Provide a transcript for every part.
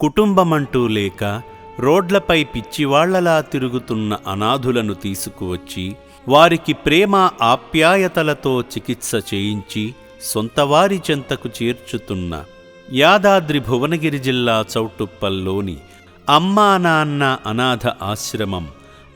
కుటుంబమంటూ లేక రోడ్లపై పిచ్చివాళ్ళలా తిరుగుతున్న అనాథులను తీసుకువచ్చి వారికి ప్రేమ ఆప్యాయతలతో చికిత్స చేయించి సొంతవారి చెంతకు చేర్చుతున్న యాదాద్రి భువనగిరి జిల్లా చౌటుప్పల్లోని అమ్మా నాన్న అనాథ ఆశ్రమం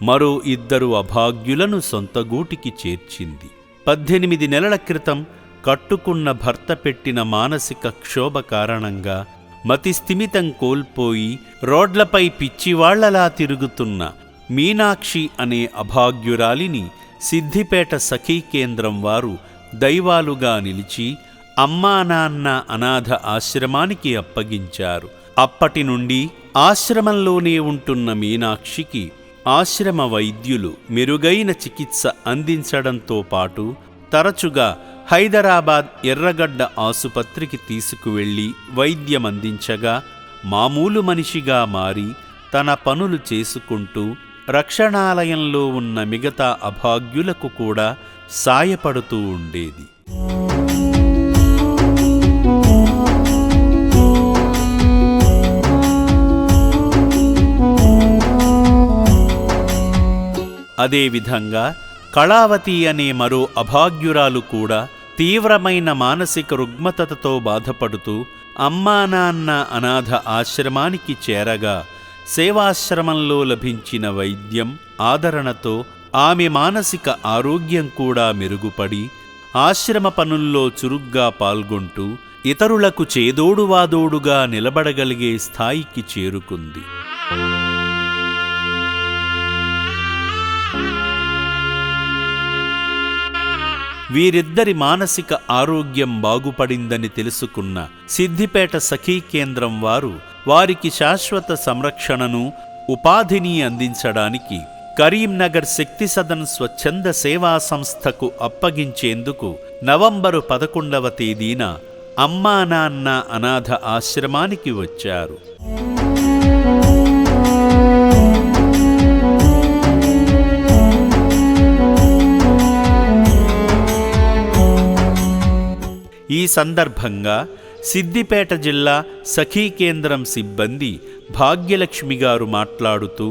మరో ఇద్దరు అభాగ్యులను సొంతగూటికి చేర్చింది. పద్దెనిమిది నెలల క్రితం కట్టుకున్న భర్త పెట్టిన మానసిక క్షోభ కారణంగా మతిస్థిమితం కోల్పోయి రోడ్లపై పిచ్చివాళ్ళలా తిరుగుతున్న మీనాక్షి అనే అభాగ్యురాలిని సిద్ధిపేట సఖీ కేంద్రం వారు దైవాలుగా నిలిచి అమ్మా నాన్న అనాథ ఆశ్రమానికి అప్పగించారు. అప్పటి నుండి ఆశ్రమంలోనే ఉంటున్న మీనాక్షికి ఆశ్రమ వైద్యులు మెరుగైన చికిత్స అందించడంతో పాటు తరచుగా హైదరాబాద్ ఎర్రగడ్డ ఆసుపత్రికి తీసుకువెళ్ళి వైద్యమందించగా మామూలు మనిషిగా మారి తన పనులు చేసుకుంటూ రక్షణాలయంలో ఉన్న మిగతా అభాగ్యులకు కూడా సాయపడుతూ ఉండేది. అదేవిధంగా కళావతి అనే మరో అభాగ్యురాలు కూడా తీవ్రమైన మానసిక రుగ్మతతో బాధపడుతూ అమ్మా నాన్న అనాథ ఆశ్రమానికి చేరగా సేవాశ్రమంలో లభించిన వైద్యం ఆదరణతో ఆమె మానసిక ఆరోగ్యం కూడా మెరుగుపడి ఆశ్రమ పనుల్లో చురుగ్గా పాల్గొంటూ ఇతరులకు చేదోడువాదోడుగా నిలబడగలిగే స్థాయికి చేరుకుంది. వీరిద్దరి మానసిక ఆరోగ్యం బాగుపడిందని తెలుసుకున్న సిద్దిపేట సఖీ కేంద్రం వారు వారికి శాశ్వత సంరక్షణను ఉపాధిని అందించడానికి కరీంనగర్ శక్తి సదన్ స్వచ్ఛంద సేవా సంస్థకు అప్పగించేందుకు నవంబరు పదకొండవ తేదీన అమ్మా నాన్న అనాథ ఆశ్రమానికి వచ్చారు. ఈ సందర్భంగా సిద్దిపేట జిల్లా సఖీ కేంద్రం సిబ్బంది భాగ్యలక్ష్మి గారు మాట్లాడుతూ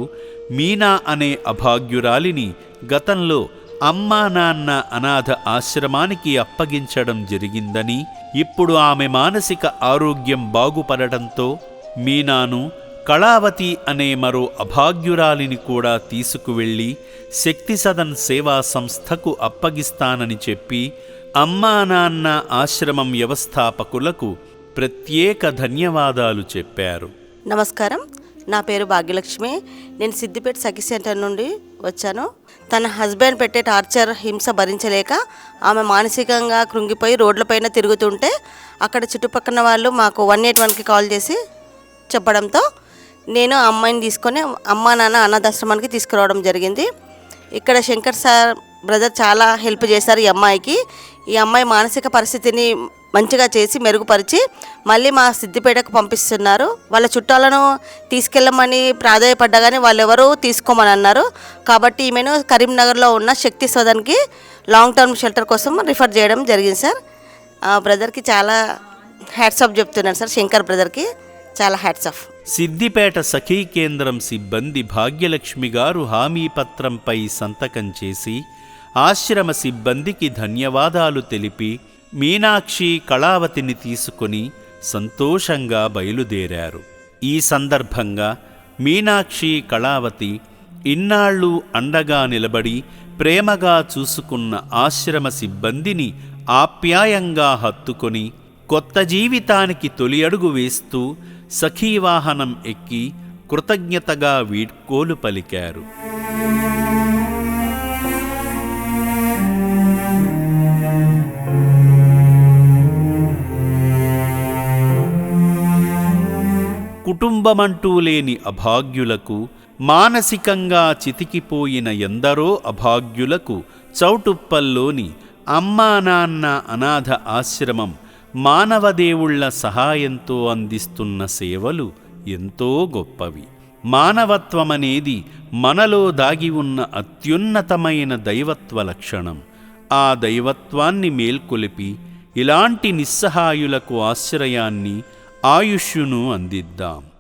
మీనా అనే అభాగ్యురాలిని గతంలో అమ్మా నాన్న అనాథ ఆశ్రమానికి అప్పగించడం జరిగిందని ఇప్పుడు ఆమె మానసిక ఆరోగ్యం బాగుపడటంతో మీనాను కళావతి అనే మరో అభాగ్యురాలిని కూడా తీసుకువెళ్ళి శక్తి సదన్ సేవా సంస్థకు అప్పగిస్తానని చెప్పి అమ్మా నాన్న ఆశ్రమం వ్యవస్థాపకులకు ప్రత్యేక ధన్యవాదాలు చెప్పారు. నమస్కారం. నా పేరు భాగ్యలక్ష్మి. నేను సిద్దిపేట సఖి సెంటర్ నుండి వచ్చాను. తన హస్బెండ్ పెట్టే టార్చర్ హింస భరించలేక ఆమె మానసికంగా కృంగిపోయి రోడ్లపైన తిరుగుతుంటే అక్కడ చుట్టుపక్కల వాళ్ళు మాకు వన్ ఎయిట్ వన్కి కాల్ చేసి చెప్పడంతో నేను అమ్మాయిని తీసుకొని అమ్మా నాన్న అనాథాశ్రమానికి తీసుకురావడం జరిగింది. ఇక్కడ శంకర్ సార్ బ్రదర్ చాలా హెల్ప్ చేశారు ఈ అమ్మాయికి. ఈ అమ్మాయి మానసిక పరిస్థితిని మంచిగా చేసి మెరుగుపరిచి మళ్ళీ మా సిద్దిపేటకు పంపిస్తున్నారు. వాళ్ళ చుట్టాలను తీసుకెళ్ళమని ప్రాధాయపడ్డా కానీ వాళ్ళు ఎవరు తీసుకోమని అన్నారు. కాబట్టి ఈమెను కరీంనగర్లో ఉన్న శక్తి సదన్కి లాంగ్ టర్మ్ షెల్టర్ కోసం రిఫర్ చేయడం జరిగింది సార్. ఆ బ్రదర్కి చాలా హ్యాట్సాప్ చెప్తున్నాను సార్. శంకర్ బ్రదర్కి చాలా హ్యాట్సాప్ సిద్దిపేట సఖీ కేంద్రం సిబ్బంది భాగ్యలక్ష్మి గారు హామీ పత్రంపై సంతకం చేసి ఆశ్రమ సిబ్బందికి ధన్యవాదాలు తెలిపి మీనాక్షి కళావతిని తీసుకొని సంతోషంగా బయలుదేరారు. ఈ సందర్భంగా మీనాక్షి కళావతి ఇన్నాళ్ళు అండగా నిలబడి ప్రేమగా చూసుకున్న ఆశ్రమ సిబ్బందిని ఆప్యాయంగా హత్తుకొని కొత్త జీవితానికి తొలి అడుగు వేస్తూ సఖీవాహనం ఎక్కి కృతజ్ఞతగా వీడ్కోలు పలికారు. కుటుంబమంటూ లేని అభాగ్యులకు మానసికంగా చితికిపోయిన ఎందరో అభాగ్యులకు చౌటుప్పల్లోని అమ్మా నాన్న అనాథ ఆశ్రమం మానవదేవుళ్ళ సహాయంతో అందిస్తున్న సేవలు ఎంతో గొప్పవి. మానవత్వమనేది మనలో దాగి ఉన్న అత్యున్నతమైన దైవత్వ లక్షణం. ఆ దైవత్వాన్ని మేల్కొలిపి ఇలాంటి నిస్సహాయులకు ఆశ్రయాన్ని ఆయుష్యును అందిద్దాం.